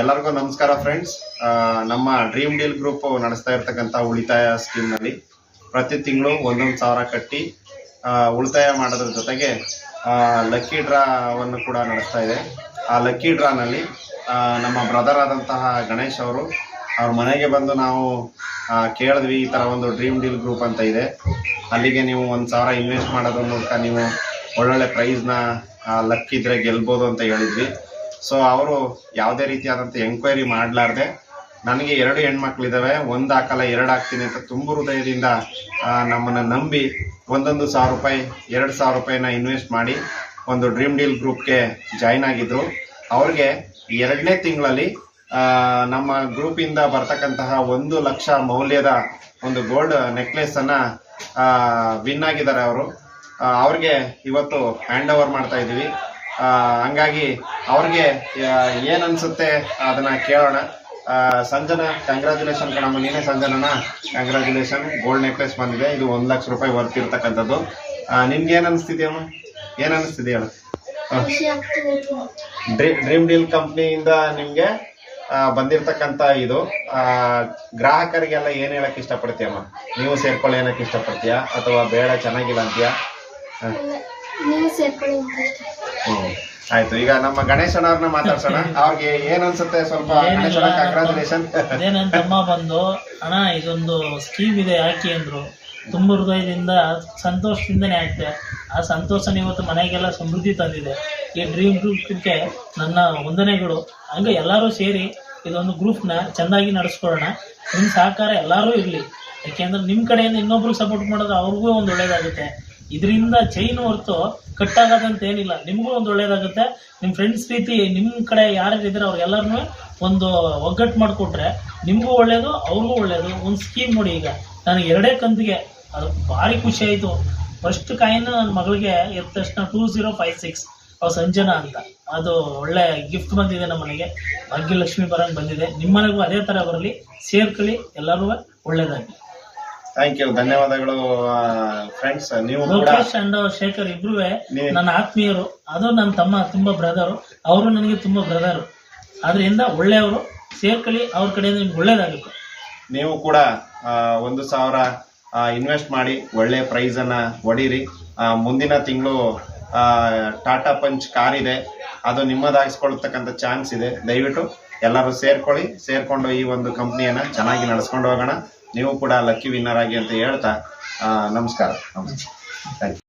ಎಲ್ಲರಿಗೂ ನಮಸ್ಕಾರ ಫ್ರೆಂಡ್ಸ್ ನಮ್ಮ ಡ್ರೀಮ್ ಡೀಲ್ ಗ್ರೂಪ್ ನಡೆಸ್ತಾ ಇರ್ತಕ್ಕಂಥ ಉಳಿತಾಯ ಸ್ಕೀಮ್ನಲ್ಲಿ ಪ್ರತಿ ತಿಂಗಳು ಒಂದೊಂದು ಸಾವಿರ ಕಟ್ಟಿ ಉಳಿತಾಯ ಮಾಡೋದ್ರ ಜೊತೆಗೆ ಲಕ್ಕಿ ಡ್ರಾವನ್ನು ಕೂಡ ನಡೆಸ್ತಾ ಇದೆ. ಆ ಲಕ್ಕಿ ಡ್ರಾನಲ್ಲಿ ನಮ್ಮ ಬ್ರದರ್ ಆದಂತಹ ಗಣೇಶ್ ಅವರು ಅವ್ರ ಮನೆಗೆ ಬಂದು ನಾವು ಕೇಳಿದ್ವಿ ಈ ಥರ ಒಂದು ಡ್ರೀಮ್ ಡೀಲ್ ಗ್ರೂಪ್ ಅಂತ ಇದೆ. ಅಲ್ಲಿಗೆ ನೀವು ಒಂದು ಸಾವಿರ ಇನ್ವೆಸ್ಟ್ ಮಾಡೋದ್ರ ಮೂಲಕ ನೀವು ಒಳ್ಳೊಳ್ಳೆ ಪ್ರೈಸ್ನ ಲಕ್ ಇದ್ರೆ ಗೆಲ್ಬೋದು ಅಂತ ಹೇಳಿದ್ವಿ. ಸೊ ಅವರು ಯಾವುದೇ ರೀತಿಯಾದಂಥ ಎಂಕ್ವೈರಿ ಮಾಡಲಾರ್ದೆ, ನನಗೆ ಎರಡು ಹೆಣ್ಮಕ್ಳಿದ್ದಾವೆ ಒಂದು ಹಾಕಲ್ಲ, ಎರಡು ಹಾಕ್ತೀನಿ ಅಂತ ತುಂಬ ಹೃದಯದಿಂದ ನಮ್ಮನ್ನು ನಂಬಿ ಒಂದೊಂದು ಸಾವಿರ ರೂಪಾಯಿ, ಎರಡು ಸಾವಿರ ರೂಪಾಯಿನ ಇನ್ವೆಸ್ಟ್ ಮಾಡಿ ಒಂದು ಡ್ರೀಮ್ ಡೀಲ್ ಗ್ರೂಪ್ಗೆ ಜಾಯ್ನ್ ಆಗಿದ್ರು. ಅವ್ರಿಗೆ ಎರಡನೇ ತಿಂಗಳಲ್ಲಿ ನಮ್ಮ ಗ್ರೂಪಿಂದ ಬರ್ತಕ್ಕಂತಹ ಒಂದು ಲಕ್ಷ ಮೌಲ್ಯದ ಒಂದು ಗೋಲ್ಡ್ ನೆಕ್ಲೆಸನ್ನು ವಿನ್ ಆಗಿದ್ದಾರೆ ಅವರು. ಅವ್ರಿಗೆ ಇವತ್ತು ಹ್ಯಾಂಡ್ ಓವರ್ ಮಾಡ್ತಾ ಇದ್ದೀವಿ. ಹಂಗಾಗಿ ಅವ್ರಿಗೆ ಏನ್ ಅನ್ಸುತ್ತೆ ಅದನ್ನ ಕೇಳೋಣ. ಸಂಜನಾ ಕಂಗ್ರ್ಯಾಚುಲೇಷನ್ ಕಣಮ್ಮ, ನೀನೇ ಸಂಜನಾ ಕಂಗ್ರ್ಯಾಚುಲೇಷನ್ ಗೋಲ್ಡ್ ನೆಕ್ಲೆಸ್ ಬಂದಿದೆ. ಇದು ಒಂದ್ ಲಕ್ಷ ರೂಪಾಯಿ ವರ್ತ್ ಇರ್ತಕ್ಕಂಥದ್ದು. ನಿಮ್ಗೆ ಏನ್ ಅನ್ಸ್ತಿದ್ಯಮ್ಮ ಏನ್. ಡ್ರೀಮ್ ಡೀಲ್ ಕಂಪ್ನಿಯಿಂದ ನಿಮ್ಗೆ ಬಂದಿರತಕ್ಕಂತ ಇದು. ಗ್ರಾಹಕರಿಗೆಲ್ಲ ಏನ್ ಹೇಳಕ್ ಇಷ್ಟಪಡ್ತೀಯಮ್ಮ ನೀವು ಸೇರ್ಕೊಳ್ಳಿ ಏನಕ್ಕೆ ಇಷ್ಟಪಡ್ತೀಯಾ? ಅಥವಾ ಬೇಡ, ಚೆನ್ನಾಗಿಲ್ಲ ಅಂತೀಯಾ? ಆಯ್ತು ಈಗ ನಮ್ಮ ಗಣೇಶನ ಅವ್ರನ್ನ ಮಾತಾಡ್ಸೋಣ. ಅವ್ರಿಗೆ ಏನ್ ಅನ್ಸುತ್ತೆ ಸ್ವಲ್ಪ ಗಣೇಶನ ಕಂಗ್ರಾಚುಲೇಷನ್ ಅದೇ ನನ್ನ ತಮ್ಮ ಬಂದು ಅಣ್ಣ ಇದೊಂದು ಸ್ಕೀಮ್ ಇದೆ ಯಾಕೆ ಅಂದ್ರು. ತುಂಬ ಹೃದಯದಿಂದ ಸಂತೋಷದಿಂದನೇ ಆಗ್ತದೆ ಆ ಸಂತೋಷನ ಇವತ್ತು ಮನೆಗೆಲ್ಲ ಸಮೃದ್ಧಿ ತಂದಿದೆ. ಈ ಡ್ರೀಮ್ ಗ್ರೂಪ್ಗೆ ನನ್ನ ವಂದನೆಗಳು ಹಂಗೆ ಎಲ್ಲರೂ ಸೇರಿ ಇದೊಂದು ಗ್ರೂಪ್ನ ಚೆನ್ನಾಗಿ ನಡೆಸ್ಕೊಳ್ಳೋಣ. ನಿಮ್ಮ ಸಹಕಾರ ಎಲ್ಲರೂ ಇರಲಿ. ಯಾಕೆಂದ್ರೆ ನಿಮ್ಮ ಕಡೆಯಿಂದ ಇನ್ನೊಬ್ರಿಗೆ ಸಪೋರ್ಟ್ ಮಾಡೋದು ಅವ್ರಿಗೂ ಒಂದು ಒಳ್ಳೇದಾಗುತ್ತೆ. ಇದರಿಂದ ಚೈನ್ ಹೊರತು ಕಟ್ಟಾಗದಂತ ಏನಿಲ್ಲ. ನಿಮಗೂ ಒಂದು ಒಳ್ಳೇದಾಗುತ್ತೆ. ನಿಮ್ಮ ಫ್ರೆಂಡ್ಸ್ ರೀತಿ ನಿಮ್ಮ ಕಡೆ ಯಾರ್ಯಾರು ಇದ್ರೆ ಅವ್ರಿಗೆಲ್ಲರನ್ನೂ ಒಂದು ಒಗ್ಗಟ್ಟು ಮಾಡಿಕೊಟ್ರೆ ನಿಮಗೂ ಒಳ್ಳೇದು, ಅವ್ರಿಗೂ ಒಳ್ಳೇದು. ಒಂದು ಸ್ಕೀಮ್ ನೋಡಿ ಈಗ. ನನಗೆ ಎರಡೇ ಕಂತಿಗೆ, ಅದು ಭಾರಿ ಖುಷಿ ಆಯಿತು. ಫಸ್ಟ್ ಕಾಯಿನ್ ನನ್ನ ಮಗಳಿಗೆ ಎದ್ದ ತಕ್ಷಣ ಟೂ ಝೀರೋ ಫೈವ್ ಸಿಕ್ಸ್ ಅವ್ ಸಂಜನಾ ಅಂತ. ಅದು ಒಳ್ಳೆ ಗಿಫ್ಟ್ ಬಂದಿದೆ ನಮ್ಮ ಮನೆಗೆ. ಭಾಗ್ಯಲಕ್ಷ್ಮಿ ಬರಂಗ್ ಬಂದಿದೆ. ನಿಮ್ಮ ಮನೆಗೂ ಅದೇ ಥರ ಬರಲಿ, ಸೇರ್ಕೊಳ್ಳಿ ಎಲ್ಲರೂ ಒಳ್ಳೇದಾಗಿ ಥ್ಯಾಂಕ್ ಯು ಧನ್ಯವಾದಗಳು ಫ್ರೆಂಡ್ಸ್ ನೀವು ಕೂಡ ಲೋಕೇಶ್ ಅಂಡ್ ಶೇಖರ್ ಇಬ್ರು ನೀವು- ನನ್ನ ಆತ್ಮೀಯರು. ಅದು ನನ್ನ ತಮ್ಮ ತುಂಬಾ ಬ್ರದರು ಅವರು ನನಗೆ ತುಂಬಾ ಬ್ರದರು ಅದರಿಂದ ಒಳ್ಳೆಯವರು. ಸೇರ್ಕೊಳ್ಳಿ ಅವ್ರ ಕಡೆಯಿಂದ ನಿಮ್ಗೆ ಒಳ್ಳೇದಾಗುತ್ತೆ ನೀವು ಕೂಡ ಆ, ಒಂದು ಸಾವಿರ ಇನ್ವೆಸ್ಟ್ ಮಾಡಿ ಒಳ್ಳೆ ಪ್ರೈಸ್ ಅನ್ನ ಹೊಡೀರಿ ಆ, ಮುಂದಿನ ತಿಂಗಳು ಟಾಟಾ ಪಂಚ್ ಕಾರ್ ಇದೆ. ಅದು ನಿಮ್ಮದಾಗಿಸ್ಕೊಳ್ತಕ್ಕಂಥ ಚಾನ್ಸ್ ಇದೆ. ದಯವಿಟ್ಟು ಎಲ್ಲರೂ ಸೇರ್ಕೊಳ್ಳಿ. ಸೇರ್ಕೊಂಡು ಈ ಒಂದು ಕಂಪ್ನಿಯನ್ನ ಚೆನ್ನಾಗಿ ನಡೆಸ್ಕೊಂಡು ಹೋಗೋಣ. ನೀವು ಕೂಡ ಲಕ್ಕಿ ವಿನ್ನರ್ ಆಗಿ ಅಂತ ಹೇಳ್ತಾ ನಮಸ್ಕಾರ. ನಮಸ್ಕಾರ. Thank you